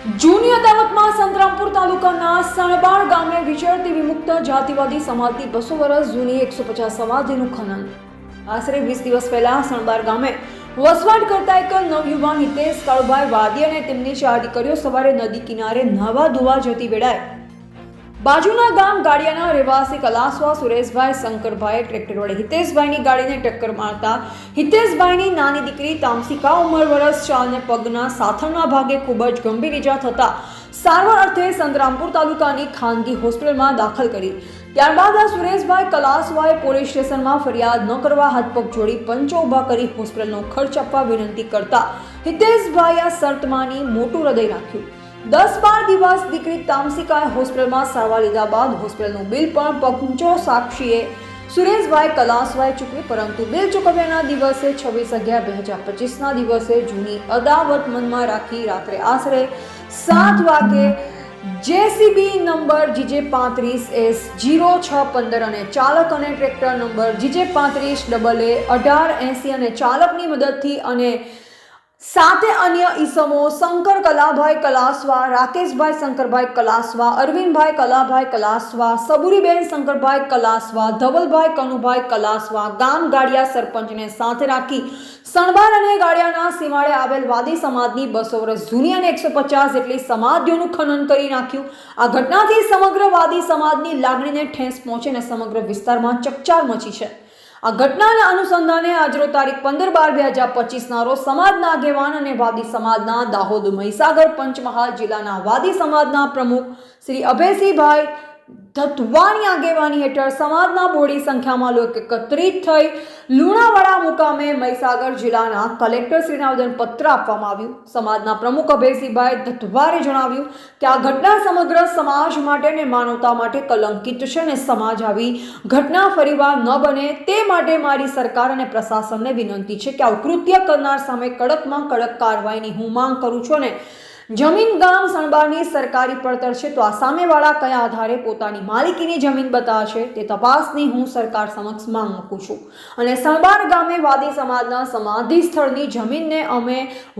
જૂની અદાલતમાં સંતરામપુર તાલુકાના સણબાળ ગામે વિચરતી વિમુક્ત જાતિવાદી સમાજની બસો વર્ષ જૂની એકસો પચાસ સમાધિનું ખનન. આશરે વીસ દિવસ પહેલા સણબાર ગામે વસવાટ કરતા એક નવયુવાન હિતેશ કાળુભાઈ વાદી અને તેમની ચાર દીકરીઓ સવારે નદી કિનારે નહાવા ધોવા જતી વેળાએ બાજુના ગામ ગાડિયાના રહેવાસી કલાસવા સુરેશભાઈ શંકરભાઈ ટ્રેક્ટર વડે હિતેશભાઈની ગાડીને ટક્કર મારતા હિતેશભાઈની નાની દીકરી તામસિકા ઉંમર વરસ ચાલને પગના સાથળના ભાગે ખૂબ જ ગંભીર ઈજા થતા સારવાર અર્થે સંતરામપુર તાલુકાની ખાનગી હોસ્પિટલમાં દાખલ કરી. ત્યારબાદ આ સુરેશભાઈ કલાસવાએ પોલીસ સ્ટેશનમાં ફરિયાદ ન કરવા હાથપગ જોડી પંચો ઊભા કરી હોસ્પિટલનો ખર્ચ આપવા વિનંતી કરતા હિતેશભાઈ આ શર્તમાંની મોટું હૃદય રાખ્યું. દસ બાર દિવસ દીકરી તામસિકાએ હોસ્પિટલમાં સારવાર લીધા બાદ હોસ્પિટલનું બિલ પણ પંચો સાક્ષીએ સુરેશભાઈ કલાસભાઈ ચૂકવી, પરંતુ બિલ ચૂકવ્યાના દિવસે છવ્વીસ અગિયાર બે હજાર પચીસના દિવસે જૂની અદાવત મનમાં રાખી રાત્રે આશરે સાત વાગે જેસીબી નંબર જીજે પાંત્રીસ એસ જીરો છ પંદર અને ચાલક અને ટ્રેક્ટર નંબર જીજે પાંત્રીસ ડબલ એ અઢાર એંસી અને ચાલકની મદદથી અને સાથે અન્ય ઈસમો શંકર કલાભાઈ કલાસવા, રાકેશભાઈ શંકરભાઈ કલાસવા, અરવિંદભાઈ કલાભાઈ કલાસવા, સબુરીબેન શંકરભાઈ કલાસવા, ધવલભાઈ કનુભાઈ કલાસવા, ગામ ગાડિયા સરપંચને સાથે રાખી સણબાર અને ગાડિયાના સીમાડે આવેલ વાદી સમાજની બસો વર્ષ જૂની અને એકસો પચાસ જેટલી સમાધિઓનું ખનન કરી નાખ્યું. આ ઘટનાથી સમગ્ર વાદી સમાજની લાગણીને ઠેસ પહોંચીને સમગ્ર વિસ્તારમાં ચકચાર મચી છે. આ ઘટનાના અનુસંધાને આજરો તારીખ પંદર બાર બે હજાર પચીસના રોજ સમાજના આગેવાન અને વાદી સમાજના દાહોદ મહીસાગર પંચમહાલ જિલ્લાના વાદી સમાજના પ્રમુખ શ્રી અભયસિંહભાઈ ધતવાણી આગેવાની હેઠળ સમાજના મોડી સંખ્યામાં લોકો એકત્રિત થઈ લુણાવાડા મુકામે મહીસાગર જિલ્લાના કલેક્ટર શ્રીને આવેદનપત્ર આપવામાં આવ્યું. સમાજના પ્રમુખ અભયસિંહભાઈ ધતવારે જણાવ્યું કે આ ઘટના સમગ્ર સમાજ માટે અને માનવતા માટે કલંકિત છે અને સમાજ આવી ઘટના ફરીવાર ન બને તે માટે મારી સરકાર અને પ્રશાસનને વિનંતી છે કે આ કૃત્ય કરનાર સામે કડકમાં કડક કાર્યવાહીની હું માંગ કરું છું અને જમીન ગામ સણબારની સરકારી પડતર છે, તો આ સામેવાળા કયા આધારે પોતાની માલિકીની જમીન બતાવશે તે તપાસની હું સરકાર સમક્ષ માંગ મૂકું છું. અને સણબાર ગામે વાદી સમાજના સમાધિ સ્થળની જમીનને અમે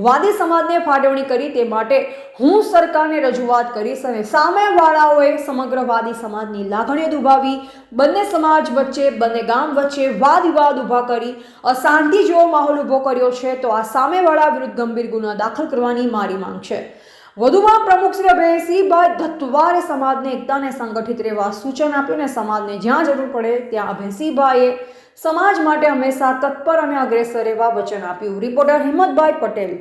વાદી સમાજને ફાળવણી કરી તે માટે હું સરકારને રજૂઆત કરીશ અને સામેવાળાઓએ સમગ્ર વાદી સમાજની લાગણીઓ દુભાવી, બંને સમાજ વચ્ચે, બંને ગામ વચ્ચે વાદ વિવાદ ઊભા કરી, અશાંતિ જેવો માહોલ ઊભો કર્યો છે, તો આ સામેવાળા વિરુદ્ધ ગંભીર ગુના દાખલ કરવાની મારી માંગ છે. વધુમાં પ્રમુખ શ્રી અભયસિંહભાઈ ધત્વારે સમાજને એકતાને સંગઠિત રહેવા સૂચન આપ્યું અને સમાજને જ્યાં જરૂર પડે ત્યાં અભયસિંહભાઈએ સમાજ માટે હંમેશા તત્પર અને અગ્રેસર રહેવા વચન આપ્યું. રિપોર્ટર હિંમતભાઈ પટેલ.